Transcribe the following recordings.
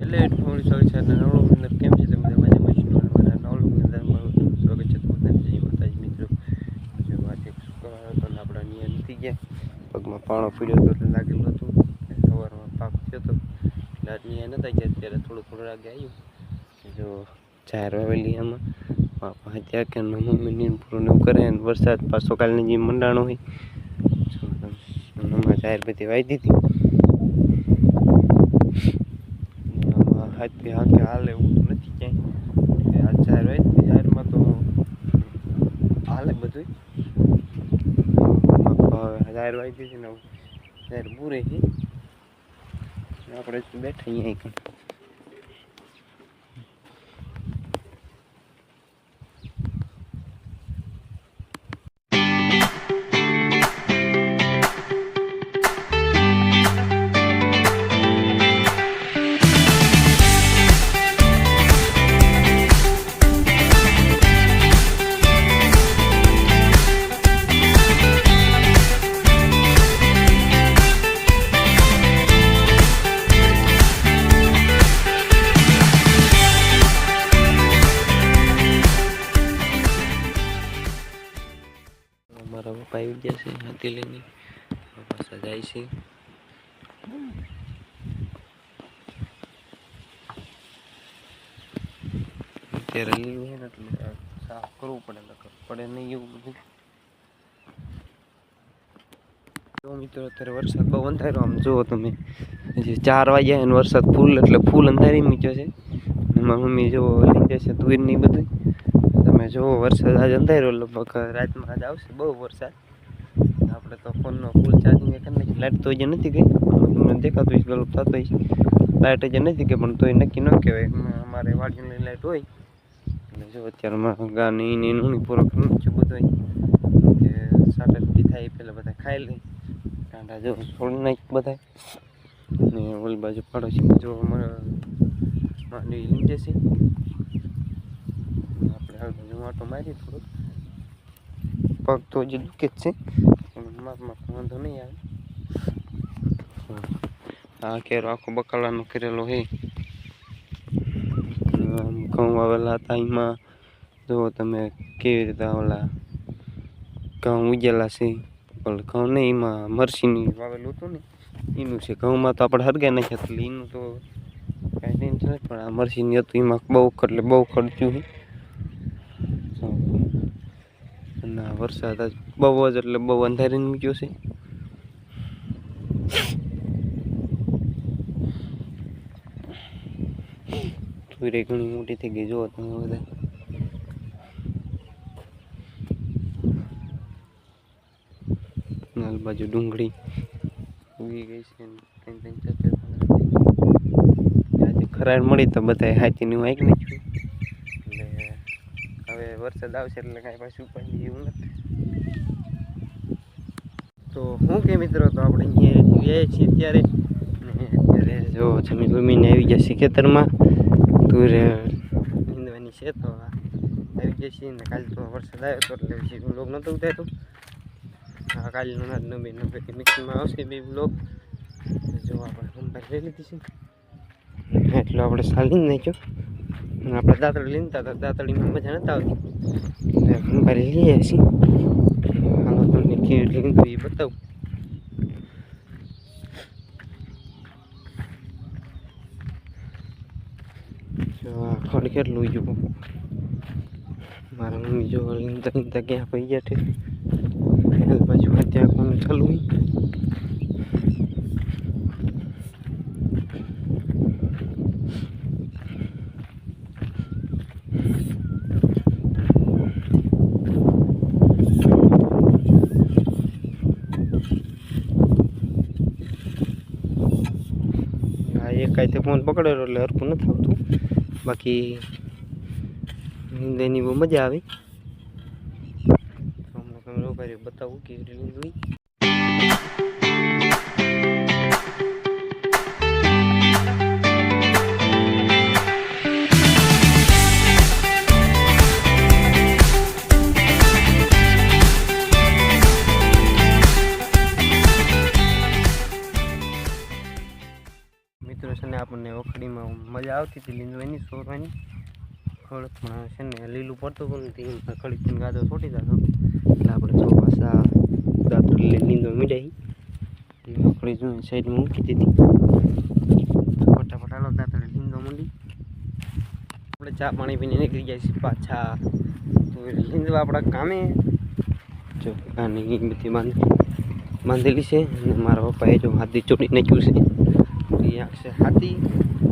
એટલે થોડી સોરી અને નવલો અંદર કેમ છે? તમે મજામાં મારા નવલો અંદર મારું સ્વાગત છે તો બધાને જય માતાજી મિત્રો. જો વાત શુક્રવાર હતો? ને આપણા નિયમ નથી ગયા. પગમાં પાણો પીડ્યો હતો એટલે લાગેલું હતું સવારમાં પાક થયો હતો એટલે આજ નિયમ નતા ગયા. અત્યારે થોડું થોડું લાગે આવ્યું. જો જાહેર વાવેલી આમાં. પાપા ત્યાં કે મમ્મીની પૂરું એવું કરે. અને વરસાદ પાછો કાલની જે મંડાણો હોય. જો તમે બધી વાઈ દીધી આમાં હાથથી હાથે હાલે, એવું તો નથી ક્યાંય. આ જાહેર હોય દીધી જાહેરમાં તો હાલે બધું જાહેર વાગી દીધી ને જાહેર પૂરે છે. આપણે બેઠા અહીંયા પપ્પા આવી ગયા છે હાથી લઈને. પાછા જાય છે. અત્યારે લીલું છે એટલે સાફ કરવું પડે નકર પડે નહીં એવું બધું. જો મિત્રો, અત્યારે વરસાદ બહુ અંધારો, આમ જુઓ તમે. જે ચાર વાગ્યા અને વરસાદ ફૂલ, એટલે ફૂલ અંધારી મીચ્યો છે. એમાં મમ્મી જો જશે તુર નહીં બધું તમે જુઓ, વરસાદ આજ અંધારો લગભગ. રાતમાં આજ આવશે બહુ વરસાદ. આપણે તો ફોનનો ફૂલ ચાર્જિંગ કરી નાખી લાઇટ તો હજી નથી ગઈ. તમને દેખાતું હોય ગલુપ થતો હોય લાઇટ હજી નથી ગઈ, પણ તોય નક્કી ન કહેવાય. અમારે વાડીની લાઇટ હોય. એટલે જો અત્યારમાં ગાની ને એનું પૂરો કરી નાખ્યો બધો કે સાટા તૂટી થાય પહેલાં બધા ખાઈ લઈ કાંડા જો છોડી નાખ બધા ને ઓલી બાજુ પાડોશી જો અમારે માંડવી લીધે છે. આપણે હાલ બાજુ આટો મારી થોડો પગ તો હજી દુખે જ છે પણ માપમાં વાંધો નહીં આવે આ કેરો આખો બકાલાનો કરેલો હે આમ ઘઉં વાવેલા હતા એમાં જુઓ તમે કેવી રીતે ઓલા ઘઉં ઉગેલા છે ઓલા ઘઉં નહીં એમાં મરસીની વાવેલું હતું ને એનું છે ઘઉંમાં તો આપણે હરગે નાખ્યા એટલે એનું તો કાંઈ ટેન્શન નથી પણ આ મરસીની હતું એમાં બહુ એટલે બહુ ખર્ચ્યું છે આ વરસાદ આજ બહુ જ એટલે બહુ અંધારી મૂક્યો છે. ઘણી મોટી થઈ ગઈ, જુઓ તમે બધા. નાલ બાજુ ડુંગળી ઉગી ગઈ છે ને ત્રણ આજે ખરાડ મળી તો બધા હાથીનું વાંક નાખ્યું. એટલે હવે વરસાદ આવશે એટલે કાંઈ પાછું પણ એવું નથી. તો હું કે મિત્રો, તો આપણે અહીંયા વ્યાય છીએ અત્યારે ને અત્યારે જો જમીન બમીને આવી ગયા છીએ ખેતરમાં. તુર નીંદવાની છે તો આવી ગયા છીએ. ને કાલે તો વરસાદ આવ્યો તો એટલે પછી બ્લોગ નહોતો ઉતાર્યો હા, કાલનો ના નવે નવે મિક્સમાં આવશે બે બ્લોગ. જો આપણે નંબર લઈ લીધી છે. એટલો આપણે સાલીને નાખ્યો. આપણે દાંતળી લીધા હતા દાંતળીમાં મજા નતા આવતી. એટલે નંબર લઈએ છીએ હાલો, તમને કેવી લીધું એ બતાવું. ખડ કેટલું જો મારા મમ્મી જો લીંતા લીંતા ક્યાં પૈયા ગયા છે બાજુ ત્યાં કોણ ચાલુ હોય તે કાંઈ ફોન પકડેલો એટલે હરખું નથી આવતું. બાકી એની બહુ મજા આવે. અમને તમે રોકારી બતાવું કેવી રીતે મજા આવતી હતી લીંદવાની સોરવાની. ખડ પણ છે ને, લીલું પડતું પણ નથી ખડી ગાદો છોટી જતો. એટલે આપણે જો પાછા લીંદો મીડાઈ. ખડી જો સાઈડમાં મૂકી દીધી. ફટાફટ હાલો દાંતરે લીંદો મંડી. આપણે ચા પાણી પીને નીકળી જાય છે પાછા. તો લીંદવા આપણા કામે. જો, આની બાંધી બાંધેલી છે. અને મારા પપ્પાએ જો હાથી ચોટી નાખ્યું છે. એ આખશે હાથી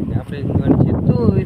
ને આપણે ગણ છે તુર.